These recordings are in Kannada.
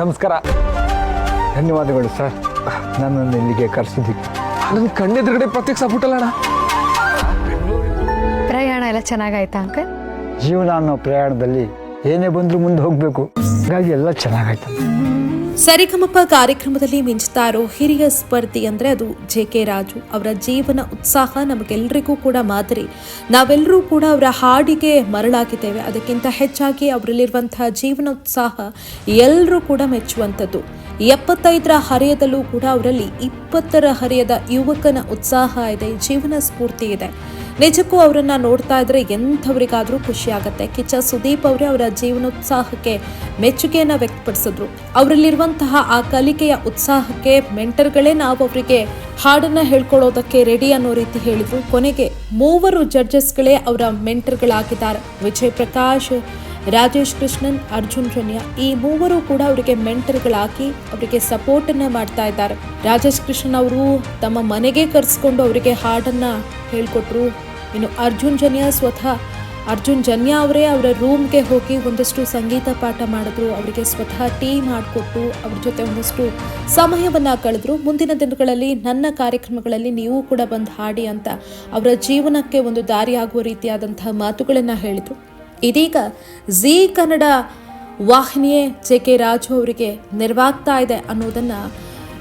ನಮಸ್ಕಾರ. ಧನ್ಯವಾದಗಳು ಸರ್ ನನ್ನನ್ನು ಇಲ್ಲಿಗೆ ಕರೆಸಿದ್ದಕ್ಕೆ ನನ್ನ ಕಣ್ಣೆದುರುಗಡೆ ಪ್ರತ್ಯಕ್ಷ ಆಗ್ಬಿಟ್ಟಲ್ಲಣ್ಣ ಪ್ರಯಾಣ ಎಲ್ಲ ಚೆನ್ನಾಗಾಯ್ತಾ ಅಂಕಲ್ ಜೀವನ ಅನ್ನೋ ಪ್ರಯಾಣದಲ್ಲಿ ಏನೇ ಬಂದರೂ ಮುಂದೆ ಹೋಗಬೇಕು. ಹಾಗಾಗಿ ಎಲ್ಲ ಚೆನ್ನಾಗಾಯ್ತು. ಸರಿಗಮಪ ಕಾರ್ಯಕ್ರಮದಲ್ಲಿ ಮಿಂಚುತ್ತಾ ಹಿರಿಯ ಸ್ಪರ್ಧಿ ಅಂದರೆ ಅದು ಜೆ ಕೆ ರಾಜು. ಅವರ ಜೀವನ ಉತ್ಸಾಹ ನಮಗೆಲ್ಲರಿಗೂ ಕೂಡ ಮಾದರಿ. ನಾವೆಲ್ಲರೂ ಕೂಡ ಅವರ ಹಾಡಿಗೆ ಮರಳಾಗಿದ್ದೇವೆ. ಅದಕ್ಕಿಂತ ಹೆಚ್ಚಾಗಿ ಅವರಲ್ಲಿರುವಂತಹ ಜೀವನ ಉತ್ಸಾಹ ಎಲ್ಲರೂ ಕೂಡ ಮೆಚ್ಚುವಂಥದ್ದು. ಎಪ್ಪತ್ತೈದರ ಹರೆಯದಲ್ಲೂ ಕೂಡ ಅವರಲ್ಲಿ ಇಪ್ಪತ್ತರ ಹರೆಯದ ಯುವಕನ ಉತ್ಸಾಹ ಇದೆ, ಜೀವನ ಸ್ಫೂರ್ತಿ ಇದೆ. ನಿಜಕ್ಕೂ ಅವರನ್ನ ನೋಡ್ತಾ ಇದ್ರೆ ಎಂಥವರಿಗಾದ್ರೂ ಖುಷಿ ಆಗುತ್ತೆ. ಕಿಚ್ಚ ಸುದೀಪ್ ಅವರೇ ಅವರ ಜೀವನೋತ್ಸಾಹಕ್ಕೆ ಮೆಚ್ಚುಗೆಯನ್ನ ವ್ಯಕ್ತಪಡಿಸಿದ್ರು. ಅವರಲ್ಲಿರುವಂತಹ ಆ ಕಲಿಕೆಯ ಉತ್ಸಾಹಕ್ಕೆ ಮೆಂಟರ್ಗಳೇ ನಾವು ಅವರಿಗೆ ಹಾಡನ್ನ ಹೇಳ್ಕೊಳ್ಳೋದಕ್ಕೆ ರೆಡಿ ಅನ್ನೋ ರೀತಿ ಹೇಳಿದ್ರು. ಕೊನೆಗೆ ಮೂವರು ಜಡ್ಜಸ್ಗಳೇ ಅವರ ಮೆಂಟರ್ಗಳಾಗಿದ್ದಾರೆ. ವಿಜಯ್ ಪ್ರಕಾಶ್ ರಾಜೇಶ್ ಕೃಷ್ಣನ್, ಅರ್ಜುನ್ ಜನ್ಯ ಈ ಮೂವರು ಕೂಡ ಅವರಿಗೆ ಮೆಂಟರ್ಗಳಾಗಿ ಅವರಿಗೆ ಸಪೋರ್ಟ್ ಅನ್ನ ಮಾಡ್ತಾ ಇದ್ದಾರೆ. ರಾಜೇಶ್ ಕೃಷ್ಣನ್ ಅವರು ತಮ್ಮ ಮನೆಗೆ ಕರೆಸ್ಕೊಂಡು ಅವರಿಗೆ ಹಾಡನ್ನ ಹೇಳ್ಕೊಟ್ರು. ಇನ್ನು ಅರ್ಜುನ್ ಜನ್ಯ ಸ್ವತಃ, ಅರ್ಜುನ್ ಜನ್ಯ ಅವರೇ ಅವರ ರೂಮ್ಗೆ ಹೋಗಿ ಒಂದಷ್ಟು ಸಂಗೀತ ಪಾಠ ಮಾಡಿದ್ರು, ಅವರಿಗೆ ಸ್ವತಃ ಟೀ ಮಾಡಿಕೊಟ್ಟು ಅವ್ರ ಜೊತೆ ಒಂದಷ್ಟು ಸಮಯವನ್ನು ಕಳೆದ್ರು. ಮುಂದಿನ ದಿನಗಳಲ್ಲಿ ನನ್ನ ಕಾರ್ಯಕ್ರಮಗಳಲ್ಲಿ ನೀವು ಕೂಡ ಬಂದು ಹಾಡಿ ಅಂತ ಅವರ ಜೀವನಕ್ಕೆ ಒಂದು ದಾರಿಯಾಗುವ ರೀತಿಯಾದಂತಹ ಮಾತುಗಳನ್ನು ಹೇಳಿದರು. ಇದೀಗ ಝೀ ಕನ್ನಡ ವಾಹಿನಿಯೇ ಜೆ ಕೆ ರಾಜು ಅವರಿಗೆ ನೆರವಾಗ್ತಾ ಇದೆ ಅನ್ನೋದನ್ನ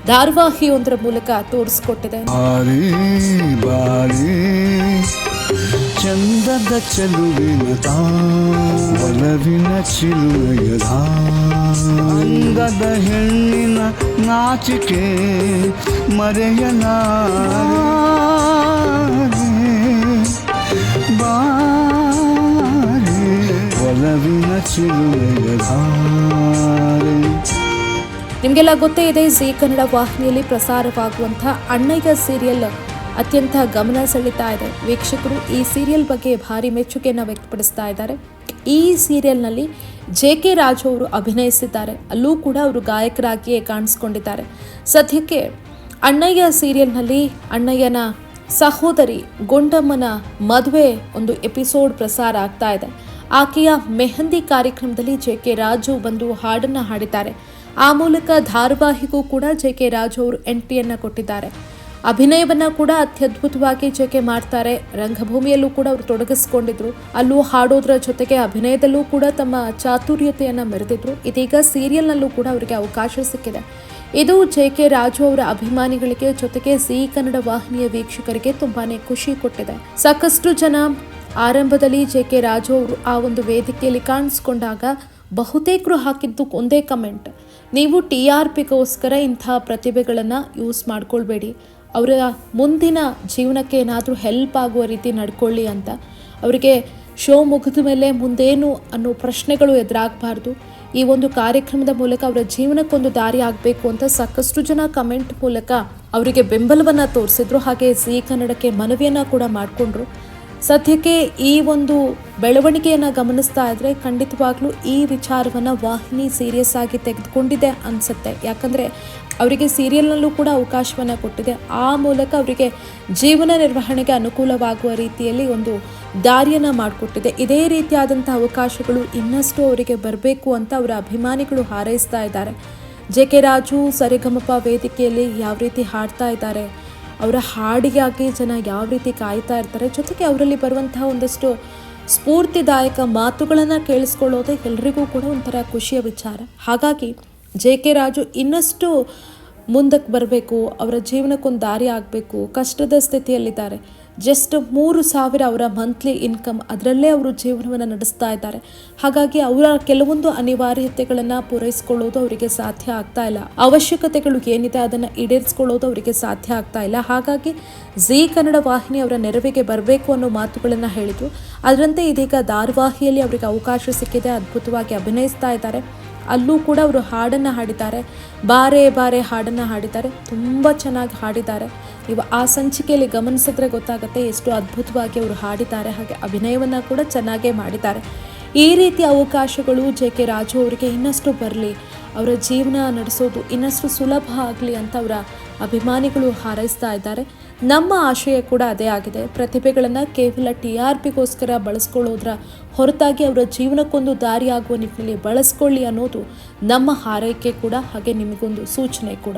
ಧಾರಾವಾಹಿಯೊಂದರ ಮೂಲಕ ತೋರಿಸ್ಕೊಟ್ಟಿದೆ. ಚಂದದ ಚಲುವಿನ ತಾಲವಿನ ಒಲವಿನ ಅಂಗದ ಹೆಣ್ಣಿನ ನಾಚಿಕೆ ಮರೆಯಲಾರೆ. ಬಲವಿನ ಒಲವಿನ ನಿಮಗೆಲ್ಲ ಗೊತ್ತೇ ಇದೆ, ಜಿ ಕನ್ನಡ ವಾಹಿನಿಯಲ್ಲಿ ಪ್ರಸಾರವಾಗುವಂಥ ಅಣ್ಣಯ್ಯ ಸೀರಿಯಲ್ ಅತ್ಯಂತ ಗಮನ ಸೆಳೀತಾ ಇದೆ. ವೀಕ್ಷಕರು ಈ ಸೀರಿಯಲ್ ಬಗ್ಗೆ ಭಾರಿ ಮೆಚ್ಚುಗೆಯನ್ನು ವ್ಯಕ್ತಪಡಿಸ್ತಾ ಇದ್ದಾರೆ. ಈ ಸೀರಿಯಲ್ನಲ್ಲಿ ಜೆ ಕೆ ರಾಜು ಅವರು ಅಭಿನಯಿಸಿದ್ದಾರೆ. ಅಲ್ಲೂ ಕೂಡ ಅವರು ಗಾಯಕರಾಗಿಯೇ ಕಾಣಿಸ್ಕೊಂಡಿದ್ದಾರೆ. ಸದ್ಯಕ್ಕೆ ಅಣ್ಣಯ್ಯ ಸೀರಿಯಲ್ನಲ್ಲಿ ಅಣ್ಣಯ್ಯನ ಸಹೋದರಿ ಗೊಂಡಮ್ಮನ ಮದುವೆ ಒಂದು ಎಪಿಸೋಡ್ ಪ್ರಸಾರ ಆಗ್ತಾ ಇದೆ. ಆಕೆಯ ಮೆಹಂದಿ ಕಾರ್ಯಕ್ರಮದಲ್ಲಿ ಜೆ ಕೆ ರಾಜು ಬಂದು ಹಾಡನ್ನು ಹಾಡಿದ್ದಾರೆ. ಆ ಮೂಲಕ ಧಾರಾವಾಹಿಗೂ ಕೂಡ ಜೆ ಕೆ ರಾಜು ಅವರು ಎಂಟ್ರಿಯನ್ನು ಕೊಟ್ಟಿದ್ದಾರೆ. ಅಭಿನಯವನ್ನ ಕೂಡ ಅತ್ಯದ್ಭುತವಾಗಿ ಜೊತೆ ಮಾಡ್ತಾರೆ. ರಂಗಭೂಮಿಯಲ್ಲೂ ಕೂಡ ಅವರು ತೊಡಗಿಸ್ಕೊಂಡಿದ್ರು. ಅಲ್ಲೂ ಹಾಡೋದ್ರ ಜೊತೆಗೆ ಅಭಿನಯದಲ್ಲೂ ಕೂಡ ತಮ್ಮ ಚಾತುರ್ಯತೆಯನ್ನ ಮೆರೆದಿದ್ರು. ಇದೀಗ ಸೀರಿಯಲ್ನಲ್ಲೂ ಕೂಡ ಅವರಿಗೆ ಅವಕಾಶ ಸಿಕ್ಕಿದೆ. ಇದು ಜೆ ಕೆ ರಾಜು ಅವರ ಅಭಿಮಾನಿಗಳಿಗೆ ಜೊತೆಗೆ ಸಿ ಕನ್ನಡ ವಾಹಿನಿಯ ವೀಕ್ಷಕರಿಗೆ ತುಂಬಾನೇ ಖುಷಿ ಕೊಟ್ಟಿದೆ. ಸಾಕಷ್ಟು ಜನ ಆರಂಭದಲ್ಲಿ ಜೆ ಕೆ ರಾಜು ಅವರು ಆ ಒಂದು ವೇದಿಕೆಯಲ್ಲಿ ಕಾಣಿಸ್ಕೊಂಡಾಗ ಬಹುತೇಕರು ಹಾಕಿದ್ದು ಒಂದೇ ಕಮೆಂಟ್. ನೀವು ಟಿ ಆರ್ ಪಿಗೋಸ್ಕರ ಇಂಥ ಪ್ರತಿಭೆಗಳನ್ನು ಯೂಸ್ ಮಾಡ್ಕೊಳ್ಬೇಡಿ. ಅವರ ಮುಂದಿನ ಜೀವನಕ್ಕೆ ಏನಾದರೂ ಹೆಲ್ಪ್ ಆಗುವ ರೀತಿ ನಡ್ಕೊಳ್ಳಿ ಅಂತ. ಅವರಿಗೆ ಶೋ ಮುಗಿದ ಮೇಲೆ ಮುಂದೇನು ಅನ್ನೋ ಪ್ರಶ್ನೆಗಳು ಎದುರಾಗಬಾರ್ದು. ಈ ಒಂದು ಕಾರ್ಯಕ್ರಮದ ಮೂಲಕ ಅವರ ಜೀವನಕ್ಕೊಂದು ದಾರಿ ಆಗಬೇಕು ಅಂತ ಸಾಕಷ್ಟು ಜನ ಕಮೆಂಟ್ ಮೂಲಕ ಅವರಿಗೆ ಬೆಂಬಲವನ್ನು ತೋರಿಸಿದ್ರು. ಹಾಗೆ ಜಿ ಕನ್ನಡಕ್ಕೆ ಮನವಿಯನ್ನು ಕೂಡ ಮಾಡಿಕೊಂಡ್ರು. ಸದ್ಯಕ್ಕೆ ಈ ಒಂದು ಬೆಳವಣಿಗೆಯನ್ನು ಗಮನಿಸ್ತಾ ಇದ್ರೆ ಖಂಡಿತವಾಗ್ಲೂ ಈ ವಿಚಾರವನ್ನು ವಾಹಿನಿ ಸೀರಿಯಸ್ ಆಗಿ ತೆಗೆದುಕೊಂಡಿದೆ ಅನಿಸುತ್ತೆ. ಯಾಕಂದರೆ ಅವರಿಗೆ ಸೀರಿಯಲ್ನಲ್ಲೂ ಕೂಡ ಅವಕಾಶವನ್ನು ಕೊಟ್ಟಿದೆ. ಆ ಮೂಲಕ ಅವರಿಗೆ ಜೀವನ ನಿರ್ವಹಣೆಗೆ ಅನುಕೂಲವಾಗುವ ರೀತಿಯಲ್ಲಿ ಒಂದು ದಾರಿಯನ್ನು ಮಾಡಿಕೊಟ್ಟಿದೆ. ಇದೇ ರೀತಿಯಾದಂಥ ಅವಕಾಶಗಳು ಇನ್ನಷ್ಟು ಅವರಿಗೆ ಬರಬೇಕು ಅಂತ ಅವರ ಅಭಿಮಾನಿಗಳು ಹಾರೈಸ್ತಾ ಇದ್ದಾರೆ. ಜೆ ಕೆ ರಾಜು, ಸರಿಗಮಪ ವೇದಿಕೆಯಲ್ಲಿ ಯಾವ ರೀತಿ ಹಾಡ್ತಾ ಇದ್ದಾರೆ? ಅವರ ಹಾಡಿಗಾಗಿ ಜನ ಯಾವ ರೀತಿ ಕಾಯ್ತಾ ಇರ್ತಾರೆ, ಜೊತೆಗೆ ಅವರಲ್ಲಿ ಬರುವಂತಹ ಒಂದಷ್ಟು ಸ್ಫೂರ್ತಿದಾಯಕ ಮಾತುಗಳನ್ನು ಕೇಳಿಸ್ಕೊಳ್ಳೋದೇ ಎಲ್ರಿಗೂ ಕೂಡ ಒಂಥರ ಖುಷಿಯ ವಿಚಾರ. ಹಾಗಾಗಿ ಜೆ ಕೆ ರಾಜು ಇನ್ನಷ್ಟು ಮುಂದಕ್ಕೆ ಬರಬೇಕು, ಅವರ ಜೀವನಕ್ಕೊಂದು ದಾರಿ ಆಗಬೇಕು, ಕಷ್ಟದ ಸ್ಥಿತಿಯಲ್ಲಿದ್ದಾರೆ. ಜಸ್ಟ್ ಮೂರು ಸಾವಿರ ಅವರ ಮಂತ್ಲಿ ಇನ್ಕಮ್ ಅದರಲ್ಲೇ ಅವರು ಜೀವನವನ್ನು ನಡೆಸ್ತಾ ಇದ್ದಾರೆ. ಹಾಗಾಗಿ ಅವರ ಕೆಲವೊಂದು ಅನಿವಾರ್ಯತೆಗಳನ್ನು ಪೂರೈಸಿಕೊಳ್ಳೋದು ಅವರಿಗೆ ಸಾಧ್ಯ ಆಗ್ತಾ ಇಲ್ಲ. ಅವಶ್ಯಕತೆಗಳು ಏನಿದೆ ಅದನ್ನು ಈಡೇರಿಸ್ಕೊಳ್ಳೋದು ಅವರಿಗೆ ಸಾಧ್ಯ ಆಗ್ತಾ ಇಲ್ಲ. ಹಾಗಾಗಿ ಝೀ ಕನ್ನಡ ವಾಹಿನಿ ಅವರ ನೆರವಿಗೆ ಬರಬೇಕು ಅನ್ನೋ ಮಾತುಗಳನ್ನು ಹೇಳಿದರು. ಅದರಂತೆ ಇದೀಗ ಧಾರಾವಾಹಿಯಲ್ಲಿ ಅವರಿಗೆ ಅವಕಾಶ ಸಿಕ್ಕಿದೆ, ಅದ್ಭುತವಾಗಿ ಅಭಿನಯಿಸ್ತಾ ಇದ್ದಾರೆ. ಅಲ್ಲೂ ಕೂಡ ಅವರು ಹಾಡನ್ನು ಹಾಡಿದ್ದಾರೆ. ಬಾರೆ ಬಾರೆ ಹಾಡನ್ನು ಹಾಡಿದ್ದಾರೆ. ತುಂಬ ಚೆನ್ನಾಗಿ ಹಾಡಿದ್ದಾರೆ. ಇವ ಆ ಸಂಚಿಕೆಯಲ್ಲಿ ಗಮನಿಸಿದ್ರೆ ಗೊತ್ತಾಗುತ್ತೆ ಎಷ್ಟು ಅದ್ಭುತವಾಗಿ ಅವರು ಹಾಡಿದ್ದಾರೆ. ಹಾಗೆ ಅಭಿನಯವನ್ನು ಕೂಡ ಚೆನ್ನಾಗೇ ಮಾಡಿದ್ದಾರೆ. ಈ ರೀತಿಯ ಅವಕಾಶಗಳು ಜೆ ಕೆ ರಾಜು ಅವರಿಗೆ ಇನ್ನಷ್ಟು ಬರಲಿ, ಅವರ ಜೀವನ ನಡೆಸೋದು ಇನ್ನಷ್ಟು ಸುಲಭ ಆಗಲಿ ಅಂತ ಅವರ ಅಭಿಮಾನಿಗಳು ಹಾರೈಸ್ತಾ ಇದ್ದಾರೆ. ನಮ್ಮ ಆಶಯ ಕೂಡ ಅದೇ ಆಗಿದೆ. ಪ್ರತಿಭೆಗಳನ್ನು ಕೇವಲ ಟಿ ಆರ್ ಪಿಗೋಸ್ಕರ ಬಳಸ್ಕೊಳ್ಳೋದ್ರ ಹೊರತಾಗಿ ಅವರ ಜೀವನಕ್ಕೊಂದು ದಾರಿ ಆಗುವ ನಿಟ್ಟಿನಲ್ಲಿ ಬಳಸ್ಕೊಳ್ಳಿ ಅನ್ನೋದು ನಮ್ಮ ಹಾರೈಕೆ ಕೂಡ, ಹಾಗೆ ನಿಮಗೊಂದು ಸೂಚನೆ ಕೂಡ.